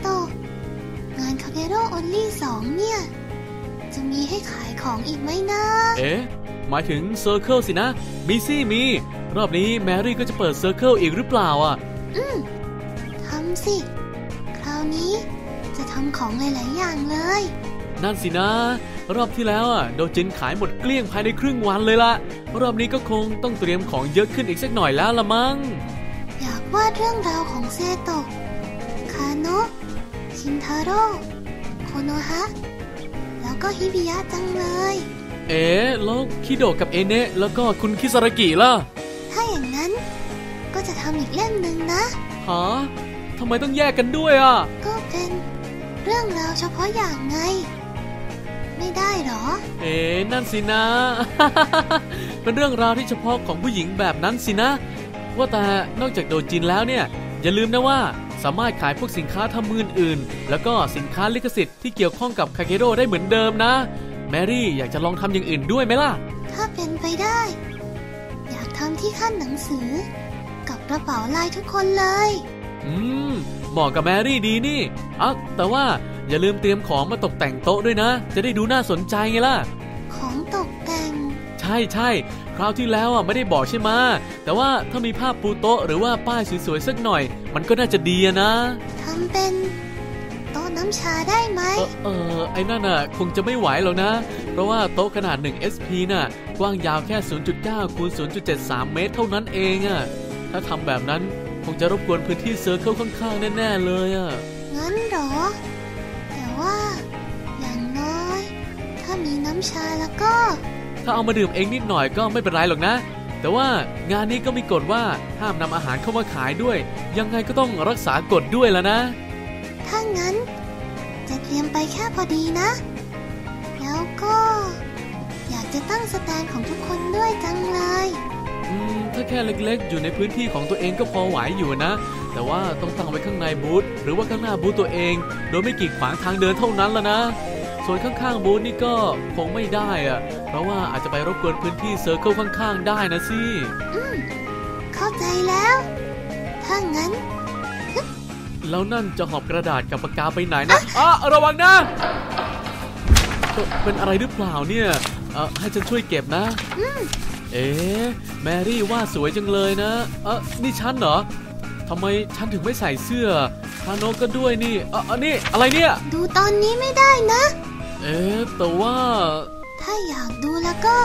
โตะงานคาเกโร่ออนลี่สองเนี่ย จะมีให้ขายของอีกไหมนะ เอ๊ะ หมายถึงเซอร์เคิลสินะ มีซี่มี รอบนี้แมรี่ก็จะเปิดเซอร์เคิลอีกหรือเปล่าอะทำสิ คราวนี้จะทำของหลายๆอย่างเลย นั่นสินะ รอบที่แล้วอะโดจินขายหมดเกลี้ยงภายในครึ่งวันเลยละรอบนี้ก็คงต้องเตรียมของเยอะขึ้นอีกสักหน่อยแล้วละมั้งอยากวาดเรื่องราวของเซโตะคาโนะชินทาโร่โคโนฮะ แล้วก็ฮิบิยะจังเลย เอ๊ะแล้วคิโดะกับเอเนะแล้วก็คุณคิสรากิล่ะ ถ้าอย่างนั้น ก็จะทำอีกเล่มหนึ่งนะฮะทำไมต้องแยกกันด้วยอะ ก็เป็นเรื่องราวเฉพาะอย่างไง ไม่ได้หรอ เอ๊ะนั่นสินะ เป็นเรื่องราวที่เฉพาะของผู้หญิงแบบนั้นสินะ ว่าแต่นอกจากโดจินแล้วเนี่ย อย่าลืมนะว่า สามารถขายพวกสินค้าทำมืออื่นๆแล้วก็สินค้าลิขสิทธิ์ที่เกี่ยวข้องกับคาเกโร่ได้เหมือนเดิมนะ แมรี่อยากจะลองทำอย่างอื่นด้วยไหมล่ะ ถ้าเป็นไปได้ อยากทำที่ขั้นหนังสือ กับกระเป๋าลายทุกคนเลย อืมเหมาะกับแมรี่ดีนี่อะแต่ว่าอย่าลืมเตรียมของมาตกแต่งโต๊ะด้วยนะ จะได้ดูน่าสนใจไงล่ะ ของตกแต่ง ใช่ใช่คราวที่แล้วอะไม่ได้บอกใช่ไหมะแต่ว่าถ้ามีภาพปูโต๊ะหรือว่าป้ายสวยๆสักหน่อย มันก็น่าจะดีอะนะทำเป็นโต๊ะน้ำชาได้ไหมเออเออไอ้นั่นอะ คงจะไม่ไหวหรอกนะ เพราะว่าโต๊ะขนาด 1 SP น่ะ กว้างยาวแค่ 0.9คูณ0.73 เมตรเท่านั้นเองอะถ้าทำแบบนั้นคงจะรบกวนพื้นที่เซอร์เคิลข้างๆแน่ๆเลยอะงั้นเหรอ แต่ว่า อย่างน้อย ถ้ามีน้ำชาแล้วก็ ถ้าเอามาดื่มเองนิดหน่อยก็ไม่เป็นไรหรอกนะ แต่ว่างานนี้ก็มีกฎว่าห้ามนำอาหารเข้ามาขายด้วย ยังไงก็ต้องรักษากฎด้วยแล้วนะ ถ้างั้น จะเตรียมไปแค่พอดีนะ แล้วก็ อยากจะตั้งสแตนของทุกคนด้วยจังเลยอืมถ้าแค่เล็กๆ อยู่ในพื้นที่ของตัวเองก็พอไหวอยู่นะ แต่ว่าต้องตั้งไว้ข้างในบูธหรือว่าข้างหน้าบูธตัวเอง โดยไม่กีดขวางทางเดินเท่านั้นละนะ ส่วนข้างๆบูธนี่ก็คงไม่ได้อะเพราะว่าอาจจะไปรบกวนพื้นที่เซอร์เคิลข้างๆ ได้นะสิเข้าใจแล้ว ถ้างั้น แล้วนั่นจะหอบกระดาษกับปากกาไปไหนนะอะระวังนะเอ่อเป็นอะไรหรือเปล่าเนี่ยเออให้ฉันช่วยเก็บนะเอ๊ะแมรี่ว่าสวยจังเลยนะ เออนี่ฉันเหรอทำไมฉันถึงไม่ใส่เสื้อพาโนก็ด้วยนี่เอออันนี้อะไรเนี่ย ดูตอนนี้ไม่ได้นะ เอ๊ะแต่ว่า ถ้าอยากดูแล้วก็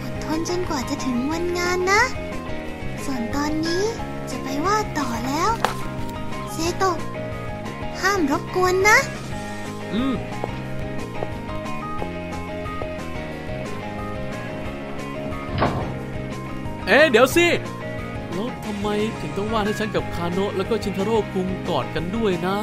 อดทนจนกว่าจะถึงวันงานนะ ส่วนตอนนี้จะไปวาดต่อแล้ว เซโตะห้ามรบกวนนะ อืมเอ๊ะเดี๋ยวสิแล้วทำไมถึงต้องวาดให้ฉันกับคาโนะแล้วก็ชินทาโร่คุงกอดกันด้วยนะ